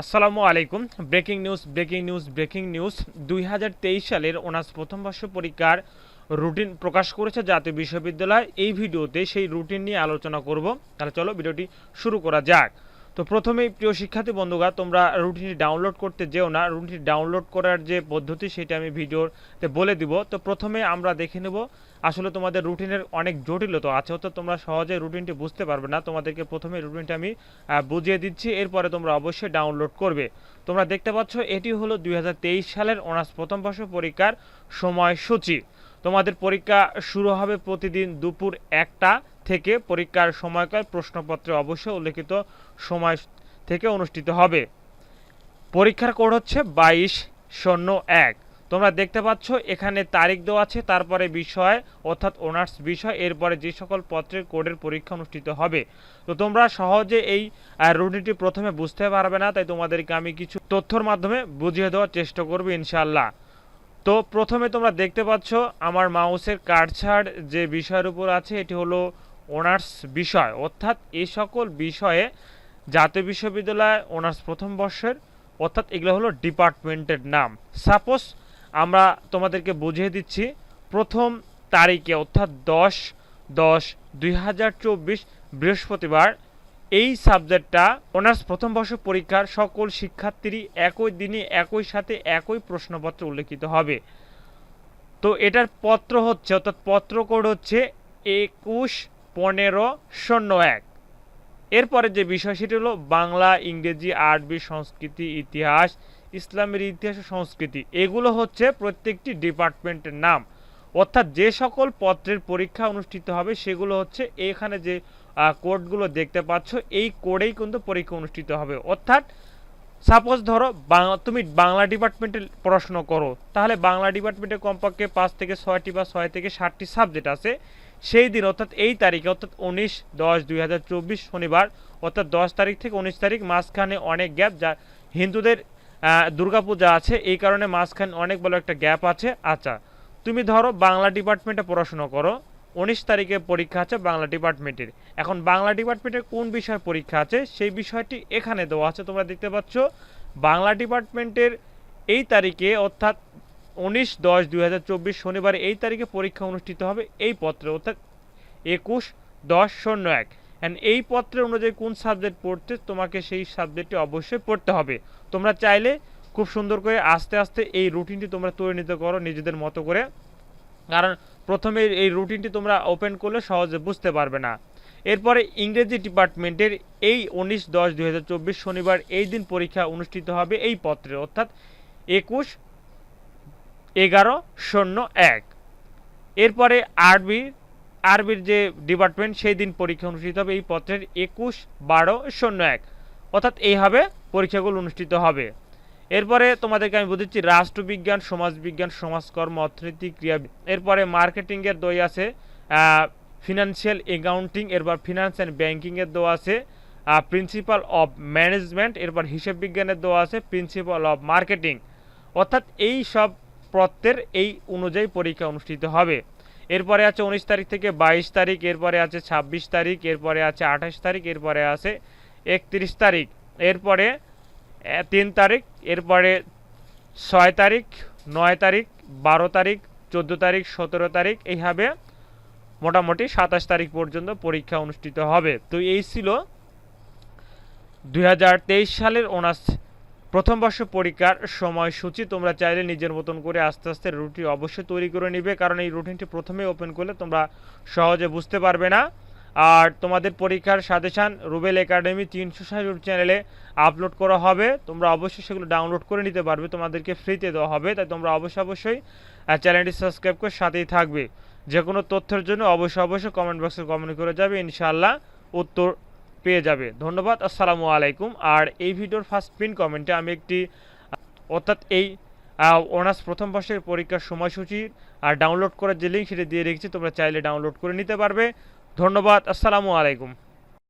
আসসালামু আলাইকুম। Breaking news breaking news breaking news. দুই হাজার তেইশ সালের অনার্স প্রথম বর্ষ পরীক্ষার রুটিন প্রকাশ করেছে জাতীয় বিশ্ববিদ্যালয়। এই ভিডিওতে সেই রুটিন নিয়ে আলোচনা করব। তাহলে চলো ভিডিওটি শুরু করা যাক। তো প্রথমেই প্রিয় শিক্ষার্থী বন্ধুরা তোমরা রুটিনটি ডাউনলোড করতে যেও না। রুটিনটি ডাউনলোড করার যে পদ্ধতি, সেটা আমি ভিডিওতে বলে দিব। তো প্রথমে আমরা দেখে নেব, আসলে তোমাদের রুটিনের অনেক জটিলতা আছে, অর্থাৎ তোমরা সহজে রুটিনটি বুঝতে পারবে না। তোমাদেরকে প্রথমে রুটিনটা আমি বুঝিয়ে দিচ্ছি, এরপরে তোমরা অবশ্যই ডাউনলোড করবে। তোমরা দেখতে পাচ্ছ, এটি হলো দুই হাজার তেইশ সালের অনার্স প্রথম বর্ষ পরীক্ষার সময়সূচি। তোমাদের পরীক্ষা শুরু হবে প্রতিদিন দুপুর একটা। থেকে পরীক্ষার সময়কাল প্রশ্নপত্রে অবশ্যই উল্লেখিত সময় থেকে অনুষ্ঠিত হবে। পরীক্ষার কোড হচ্ছে বাইশ শূন্য এক। তোমরা দেখতে পাচ্ছ, এখানে তারিখ দেওয়া আছে, তারপরে বিষয়, অর্থাৎ অনার্স বিষয়, এরপরে যে সকল পত্রের কোডের পরীক্ষা অনুষ্ঠিত হবে। তো তোমরা সহজে এই রুটিনটি প্রথমে বুঝতে পারবে না, তাই তোমাদেরকে আমি কিছু তথ্যর মাধ্যমে বুঝিয়ে দেওয়ার চেষ্টা করব ইনশাল্লাহ তো প্রথমে তোমরা দেখতে পাচ্ছ, আমার মাউসের কাটছাড় যে বিষয়ের উপর আছে, এটি হলো অনার্স বিষয়, অর্থাৎ এই সকল বিষয়ে জাতীয় বিশ্ববিদ্যালয় অনার্স প্রথম বর্ষের, অর্থাৎ এগুলো হলো ডিপার্টমেন্টের নাম। সাপোজ আমরা তোমাদেরকে বুঝিয়ে দিচ্ছি, প্রথম তারিখে, অর্থাৎ দশ দশ, দুই বৃহস্পতিবার, এই সাবজেক্টটা অনার্স প্রথম বর্ষ পরীক্ষার সকল শিক্ষার্থীরই একই দিনে, একই সাথে একই প্রশ্নপত্র উল্লেখিত হবে। তো এটার পত্র হচ্ছে, অর্থাৎ পত্র কোড হচ্ছে একুশ পনেরো শূন্য এক। এরপরে যে বিষয়, সেটি হলো বাংলা, ইংরেজি, আরবি সংস্কৃতি, ইতিহাস, ইসলামের ইতিহাস ও সংস্কৃতি। এগুলো হচ্ছে প্রত্যেকটি ডিপার্টমেন্টের নাম। অর্থাৎ যে সকল পত্রের পরীক্ষা অনুষ্ঠিত হবে, সেগুলো হচ্ছে এখানে যে কোডগুলো দেখতে পাচ্ছ, এই কোডেই কিন্তু পরীক্ষা অনুষ্ঠিত হবে। অর্থাৎ সাপোজ ধরো তুমি বাংলা ডিপার্টমেন্টে পড়াশোনা করো, তাহলে বাংলা ডিপার্টমেন্টে কমপক্ষে পাঁচ থেকে ছয়টি বা ছয় থেকে ষাটটি সাবজেক্ট আছে। সেই দিন, অর্থাৎ এই তারিখে, অর্থাৎ উনিশ দশ দুই শনিবার, অর্থাৎ দশ তারিখ থেকে উনিশ তারিখ মাঝখানে অনেক গ্যাপ যা হিন্দুদের দুর্গাপূজা আছে। এই কারণে মাঝখানে অনেক বড় একটা গ্যাপ আছে। আচ্ছা তুমি ধরো বাংলা ডিপার্টমেন্টে পড়াশোনা করো। উনিশ তারিখে পরীক্ষা আছে বাংলা ডিপার্টমেন্টের। এখন বাংলা ডিপার্টমেন্টের কোন বিষয়ে পরীক্ষা আছে, সেই বিষয়টি এখানে দেওয়া আছে। তোমরা দেখতে পাচ্ছ, বাংলা ডিপার্টমেন্টের এই তারিখে, অর্থাৎ উনিশ দশ দুই হাজার চব্বিশ শনিবার এই তারিখে পরীক্ষা অনুষ্ঠিত হবে এই পত্রে, অর্থাৎ একুশ দশ শূন্য এক। অ্যান্ড এই পত্রের অনুযায়ী কোন সাবজেক্ট পড়তে তোমাকে সেই সাবজেক্টটি অবশ্যই পড়তে হবে। তোমরা চাইলে খুব সুন্দর করে আস্তে আস্তে এই রুটিনটি তোমরা তৈরি নিতে করো নিজেদের মতো করে। কারণ প্রথমে এই রুটিনটি তোমরা ওপেন করলে সহজে বুঝতে পারবে না। এরপরে ইংরেজি ডিপার্টমেন্টের এই উনিশ দশ দুই শনিবার এই দিন পরীক্ষা অনুষ্ঠিত হবে এই পত্রে, অর্থাৎ একুশ এগারো শূন্য এক। এরপরে আরবি, আরবির যে ডিপার্টমেন্ট সেই দিন পরীক্ষা অনুষ্ঠিত হবে এই পত্রের একুশ বারো শূন্য এক। অর্থাৎ এইভাবে পরীক্ষাগুলো অনুষ্ঠিত হবে। এরপরে তোমাদেরকে আমি বুঝেছি রাষ্ট্রবিজ্ঞান, সমাজবিজ্ঞান, সমাজকর্ম, অর্থনীতি, ক্রিয়া এরপরে মার্কেটিংয়ের দই আছে ফিনান্সিয়াল অ্যাকাউন্টিং এরপর ফিনান্স অ্যান্ড ব্যাঙ্কিংয়ের দেওয়া আছে প্রিন্সিপাল অফ ম্যানেজমেন্ট এরপর হিসেব বিজ্ঞানের দেওয়া আছে প্রিন্সিপাল অফ মার্কেটিং অর্থাৎ এই সব পত্রের এই অনুযায়ী পরীক্ষা অনুষ্ঠিত হবে। এরপরে আছে উনিশ তারিখ থেকে বাইশ তারিখ, এরপরে আছে ছাব্বিশ তারিখ, এরপরে আছে আঠাশ তারিখ, এরপরে আছে একত্রিশ তারিখ। এরপরে তিন তারিখ, এরপরে ছয় তারিখ, নয় তারিখ, বারো তারিখ, চোদ্দ তারিখ, সতেরো তারিখ, এইভাবে মোটামুটি সাতাশ তারিখ পর্যন্ত পরীক্ষা অনুষ্ঠিত হবে। তো এই ছিল দু হাজার তেইশ সালের অনার্স প্রথম বর্ষ পরীক্ষার সময়সূচি তোমরা চাইলে নিজের মতন করে আস্তে আস্তে রুটিন অবশ্যই তৈরি করে নিবে, কারণ এই রুটিনটি প্রথমে ওপেন করলে তোমরা সহজে বুঝতে পারবে না। আর তোমাদের পরীক্ষার সাজেশান রুবেল একাডেমি তিনশো ষাট চ্যানেলে আপলোড করা হবে। তোমরা অবশ্যই সেগুলো ডাউনলোড করে নিতে পারবে, তোমাদেরকে ফ্রিতে দেওয়া হবে, তাই তোমরা অবশ্যই অবশ্যই চ্যানেলটি সাবস্ক্রাইব করে সাথেই থাকবে। যে কোনো তথ্যের জন্য অবশ্যই অবশ্যই কমেন্ট বক্সে কমেন্ট করে যাবে, ইনশাআল্লাহ উত্তর পেয়ে যাবে। ধন্যবাদ, আসসালামু আলাইকুম। আর এই ভিডিওর ফার্স্ট পিন কমেন্টে আমি একটি, অর্থাৎ এই অনার্স প্রথম বর্ষের পরীক্ষার সময়সূচি, আর ডাউনলোড করার যে লিঙ্ক সেটা দিয়ে রেখেছি, তোমরা চাইলে ডাউনলোড করে নিতে পারবে। ধন্যবাদ, আসসালামু আলাইকুম।